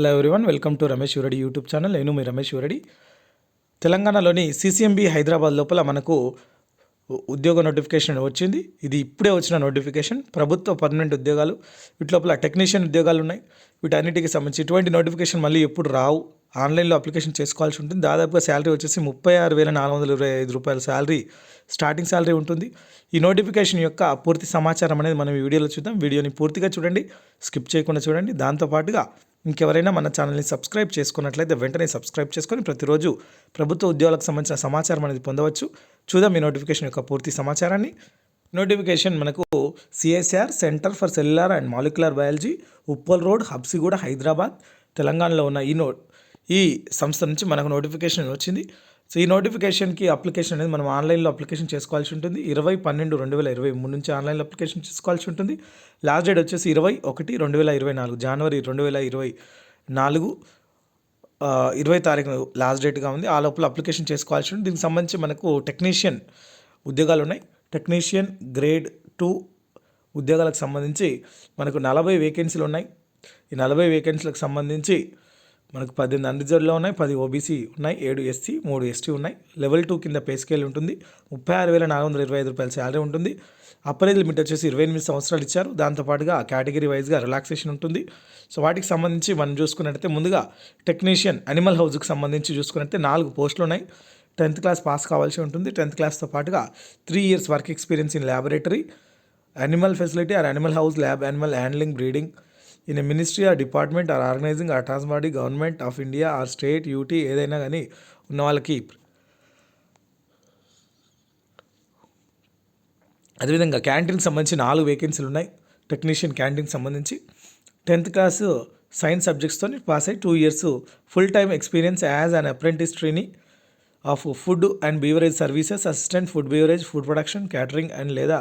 Hello everyone welcome to Ramesh Reddy YouTube channel నేను మీ రమేష్ రెడ్డి తెలంగాణలోని సీసీఎంబీ హైదరాబాద్ లోపల మనకు ఉద్యోగ నోటిఫికేషన్ వచ్చింది. ఇది ఇప్పుడే వచ్చిన నోటిఫికేషన్ ప్రభుత్వ పర్మనెంట్ ఉద్యోగాలు వీటి లోపల టెక్నీషియన్ ఉద్యోగాలు ఉన్నాయి. వీటన్నిటికి సంబంధించి ఇటువంటి నోటిఫికేషన్ మళ్ళీ ఎప్పుడు రావు. ఆన్లైన్లో అప్లికేషన్ చేసుకోవాల్సి ఉంటుంది. దాదాపుగా శాలరీ వచ్చేసి ముప్పై ఆరు వేల నాలుగు వందల ఇరవై ఐదు రూపాయల శాలరీ స్టార్టింగ్ శాలరీ ఉంటుంది. ఈ నోటిఫికేషన్ యొక్క పూర్తి సమాచారం అనేది మనం ఈ వీడియోలో చూద్దాం. వీడియోని పూర్తిగా చూడండి. స్కిప్ చేయకుండా చూడండి. దాంతోపాటుగా ఇంకెవరైనా మన ఛానల్ని సబ్స్క్రైబ్ చేసుకున్నట్లయితే వెంటనే సబ్స్క్రైబ్ చేసుకొని ప్రతిరోజు ప్రభుత్వ ఉద్యోగాలకు సంబంధించిన సమాచారం అనేది పొందవచ్చు. చూద్దాం ఈ నోటిఫికేషన్ యొక్క పూర్తి సమాచారాన్ని. నోటిఫికేషన్ మనకు CSR centre for cellular and molecular biology Uppal road Habsiguda Hyderabad తెలంగాణలో ఉన్న ఈ నో ఈ సంస్థ నుంచి మనకు నోటిఫికేషన్ వచ్చింది. సో ఈ నోటిఫికేషన్కి అప్లికేషన్ అనేది మనం ఆన్లైన్లో అప్లికేషన్ చేసుకోవాల్సి ఉంటుంది. ఇరవై పన్నెండు రెండు వేల ఇరవై మూడు నుంచి ఆన్లైన్లో అప్లికేషన్ చేసుకోవాల్సి ఉంటుంది. లాస్ట్ డేట్ వచ్చేసి ఇరవై ఒకటి రెండు వేల ఇరవై నాలుగు జనవరి రెండు వేల ఇరవై నాలుగు ఇరవై తారీఖు లాస్ట్ డేట్గా ఉంది. ఆ లోపల అప్లికేషన్ చేసుకోవాల్సి ఉంటుంది. దీనికి సంబంధించి మనకు టెక్నీషియన్ ఉద్యోగాలు ఉన్నాయి. టెక్నీషియన్ గ్రేడ్ టూ ఉద్యోగాలకు సంబంధించి మనకు నలభై వేకెన్సీలు ఉన్నాయి. ఈ నలభై వేకెన్సీలకు సంబంధించి మనకు పద్దెనిమిది అన్రిజర్వ్లో ఉన్నాయి పది ఓబీసీ ఉన్నాయి ఏడు ఎస్సీ మూడు ఎస్టీ ఉన్నాయి. లెవెల్ టూ కింద పే స్కేల్ ఉంటుంది. ముప్పై ఆరు వేల నాలుగు వందల ఇరవై ఐదు రూపాయల శాలరీ ఉంటుంది. అప్పర్ ఏజ్ లిమిట్ వచ్చేసి ఇరవై ఎనిమిది సంవత్సరాలు ఇచ్చారు. దాంతోపాటుగా కేటగిరీ వైజ్గా రిలాక్సేషన్ ఉంటుంది. సో వాటికి సంబంధించి మనం చూసుకున్నట్టయితే ముందుగా టెక్నీషియన్ అనిమల్ హౌస్కి సంబంధించి చూసుకున్నట్టయితే నాలుగు పోస్టులు ఉన్నాయి. టెన్త్ క్లాస్ పాస్ కావాల్సి ఉంటుంది. టెన్త్ క్లాస్తో పాటుగా three years work experience in laboratory animal facility or animal house lab animal handling breeding in a ministry or department or organizing or trans body government of India or state UT ఏదైనా కానీ ఉన్న వాళ్ళకి. అదేవిధంగా క్యాంటీన్కి సంబంధించి నాలుగు వేకెన్సీలు ఉన్నాయి. Technician క్యాంటీన్కి సంబంధించి టెన్త్ క్లాస్ సైన్స్ సబ్జెక్ట్స్తో పాస్ అయ్యి two years full time experience as an apprentice trainee of food and beverage services assistant food beverage food production catering and లేదా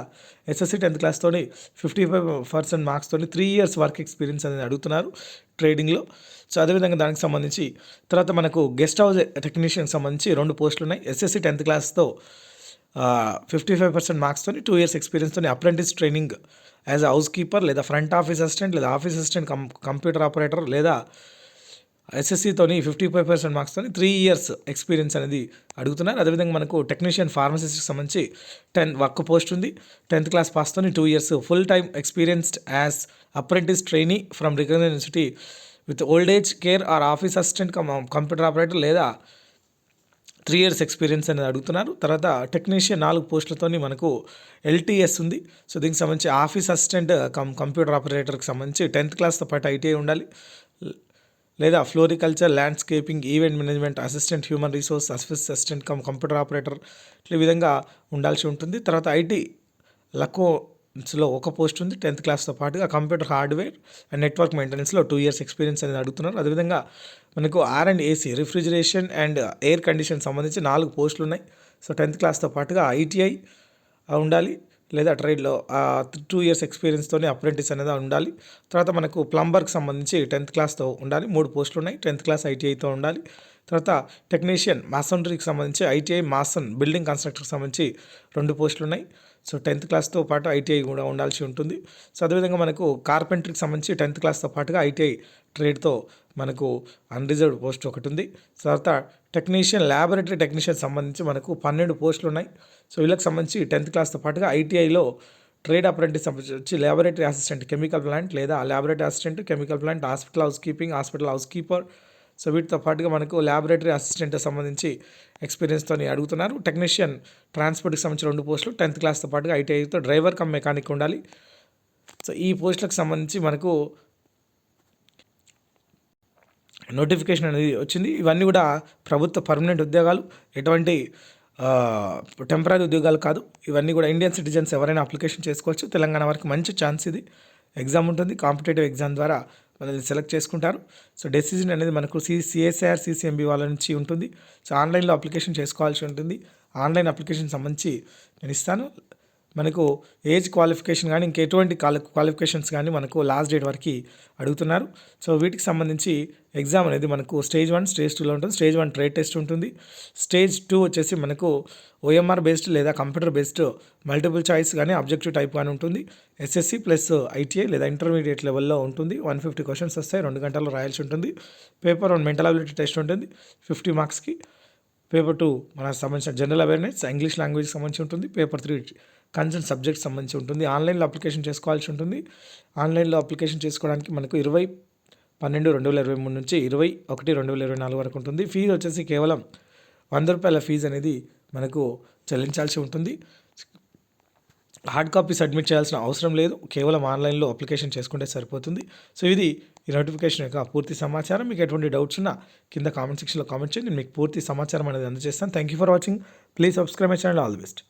ఎస్ఎస్సి టెన్త్ క్లాస్తోని ఫిఫ్టీ ఫైవ్ పర్సెంట్ మార్క్స్తోని three years work experience అనేది అడుగుతున్నారు ట్రేడింగ్లో. So అదేవిధంగా దానికి సంబంధించి తర్వాత మనకు గెస్ట్ హౌస్ టెక్నీషియన్కి సంబంధించి రెండు పోస్టులు ఉన్నాయి. ఎస్ఎస్సి టెన్త్ క్లాస్తో ఫిఫ్టీ ఫైవ్ పర్సెంట్ మార్క్స్తో టూ ఇయర్స్ ఎక్స్పీరియన్స్తో apprentice training as house keeper లేదా ఫ్రంట్ ఆఫీస్ అసిస్టెంట్ లేదా office assistant cum computer operator లేదా ఎస్ఎస్సితోని ఫిఫ్టీ ఫైవ్ పర్సెంట్ మార్క్స్తోని త్రీ ఇయర్స్ ఎక్స్పీరియన్స్ అనేది అడుగుతున్నారు. అదేవిధంగా మనకు టెక్నీషియన్ ఫార్మసిస్ట్కి సంబంధించి టెన్ వర్క్ పోస్ట్ ఉంది. Tenth class పాస్తోని two years full time experienced as apprentice trainee from recognize university with old age care or office assistant computer operator లేదా three years experience అనేది అడుగుతున్నారు. తర్వాత టెక్నీషియన్ నాలుగు పోస్టులతోని మనకు ఎల్టీఎస్ ఉంది. సో దీనికి సంబంధించి ఆఫీస్ అసిస్టెంట్ కం కంప్యూటర్ ఆపరేటర్కి సంబంధించి టెన్త్ క్లాస్తో పాటు ఐటీఐ ఉండాలి. లేదా floriculture landscaping event management assistant human resource assistant cum computer operator ఇట్లా ఈ విధంగా ఉండాల్సి ఉంటుంది. తర్వాత ఐటీ లకోస్లో ఒక పోస్ట్ ఉంది టెన్త్ క్లాస్తో పాటుగా కంప్యూటర్ హార్డ్వేర్ అండ్ నెట్వర్క్ మెయింటెనెన్స్లో టూ ఇయర్స్ ఎక్స్పీరియన్స్ అనేది అడుగుతున్నారు. అదేవిధంగా మనకు R and AC refrigeration and air condition సంబంధించి నాలుగు పోస్టులు ఉన్నాయి సో టెన్త్ క్లాస్తో పాటుగా ఐటీఐ ఉండాలి. లేదా ట్రేడ్లో టూ ఇయర్స్ ఎక్స్పీరియన్స్తోనే అప్రెంటిస్ అనేది ఉండాలి. తర్వాత మనకు ప్లంబర్కి సంబంధించి టెన్త్ క్లాస్తో ఉండాలి. మూడు పోస్టులు ఉన్నాయి. టెన్త్ క్లాస్ ఐటీఐతో ఉండాలి. తర్వాత టెక్నీషియన్ మాసనరీకి సంబంధించి ఐటీఐ మాసన్ బిల్డింగ్ కన్స్ట్రక్టర్కి సంబంధించి రెండు పోస్టులు ఉన్నాయి. సో టెన్త్ క్లాస్తో పాటు ఐటీఐ కూడా ఉండాల్సి ఉంటుంది. సో అదేవిధంగా మనకు కార్పెంటరీకి సంబంధించి టెన్త్ క్లాస్తో పాటుగా ఐటీఐ ట్రేడ్తో మనకు అన్రిజర్వ్డ్ పోస్ట్ ఒకటి ఉంది. తర్వాత టెక్నీషియన్ ల్యాబొరేటరీ టెక్నీషియన్ సంబంధించి మనకు పన్నెండు పోస్టులు ఉన్నాయి. సో వీళ్ళకి సంబంధించి టెన్త్ క్లాస్తో పాటుగా ఐటీఐలో ట్రేడ్ అప్రెంటిస్ సంబంధించి వచ్చి ల్యాబొరేటరీ అసిస్టెంట్ కెమికల్ ప్లాంట్ లేదా laboratory assistant chemical plant hospital house keeping hospital house keeper so వీటితో పాటుగా మనకు ల్యాబొరేటరీ అసిస్టెంట్ సంబంధించి ఎక్స్పీరియన్స్తో అడుగుతున్నారు. టెక్నీషియన్ ట్రాన్స్పోర్ట్కి సంబంధించి రెండు పోస్టులు టెన్త్ క్లాస్తో పాటుగా ఐటీఐతో డ్రైవర్ కమ్ మెకానిక్ ఉండాలి. సో ఈ పోస్టులకు సంబంధించి మనకు నోటిఫికేషన్ అనేది వచ్చింది. ఇవన్నీ కూడా ప్రభుత్వ పర్మనెంట్ ఉద్యోగాలు. ఎటువంటి టెంపరీ ఉద్యోగాలు కాదు. ఇవన్నీ కూడా ఇండియన్ సిటిజన్స్ ఎవరైనా అప్లికేషన్ చేసుకోవచ్చు. తెలంగాణ వారికి మంచి ఛాన్స్ ఇది. ఎగ్జామ్ ఉంటుంది. కాంపిటేటివ్ ఎగ్జామ్ ద్వారా మనల్ని సెలెక్ట్ చేసుకుంటారు. సో డెసిజన్ అనేది మనకు సి సిఎస్ఆర్ సిసిఎంబి వాళ్ళ నుంచి ఉంటుంది. సో ఆన్లైన్లో అప్లికేషన్ చేసుకోవాల్సి ఉంటుంది. ఆన్లైన్ అప్లికేషన్ సంబంధించి నేను ఇస్తాను. మనకు ఏజ్ క్వాలిఫికేషన్ కానీ ఇంకెటువంటి క్వాలిఫికేషన్స్ కానీ మనకు లాస్ట్ డేట్ వరకు అడుగుతున్నారు. సో వీటికి సంబంధించి ఎగ్జామ్ అనేది మనకు స్టేజ్ వన్ స్టేజ్ టూలో ఉంటుంది. స్టేజ్ వన్ ట్రేడ్ టెస్ట్ ఉంటుంది. స్టేజ్ టూ వచ్చేసి మనకు ఓఎంఆర్ బేస్డ్ లేదా కంప్యూటర్ బేస్డ్ మల్టిపుల్ చాయిస్ కానీ అబ్జెక్టివ్ టైప్ కానీ ఉంటుంది. ఎస్ఎస్సి ప్లస్ ఐటీఐ లేదా ఇంటర్మీడియట్ లెవెల్లో ఉంటుంది. వన్ ఫిఫ్టీ క్వశ్చన్స్ వస్తాయి. రెండు గంటల్లో రాయాల్సి ఉంటుంది. Paper one mental ability test ఉంటుంది. ఫిఫ్టీ మార్క్స్కి. పేపర్ టూ మనకు సంబంధించిన జనరల్ అవేర్నెస్ ఇంగ్లీష్ లాంగ్వేజ్కి సంబంధించి ఉంటుంది పేపర్ త్రీ కన్సర్న్ సబ్జెక్ట్ సంబంధించి ఉంటుంది ఆన్లైన్లో అప్లికేషన్ చేసుకోవాల్సి ఉంటుంది. ఆన్లైన్లో అప్లికేషన్ చేసుకోవడానికి మనకు ఇరవై పన్నెండు రెండు వేల ఇరవై మూడు నుంచి ఇరవై ఒకటి రెండు వేల ఇరవై నాలుగు వరకు ఉంటుంది. ఫీజు వచ్చేసి కేవలం వంద రూపాయల ఫీజు అనేది మనకు చెల్లించాల్సి ఉంటుంది. హార్డ్ కాపీ సబ్మిట్ చేయాల్సిన అవసరం లేదు. కేవలం ఆన్లైన్లో అప్లికేషన్ చేసుకుంటే సరిపోతుంది. సో ఇది ఈ నోటిఫికేషన్ యొక్క పూర్తి సమాచారం. మీకు ఎటువంటి డౌట్స్ ఉన్నా కింద కామెంట్ సెక్షన్లో కామెంట్ చేయండి. నేను మీకు పూర్తి సమాచారం అనేది అందజేస్తాను. Thank you for watching please subscribe my channel all the best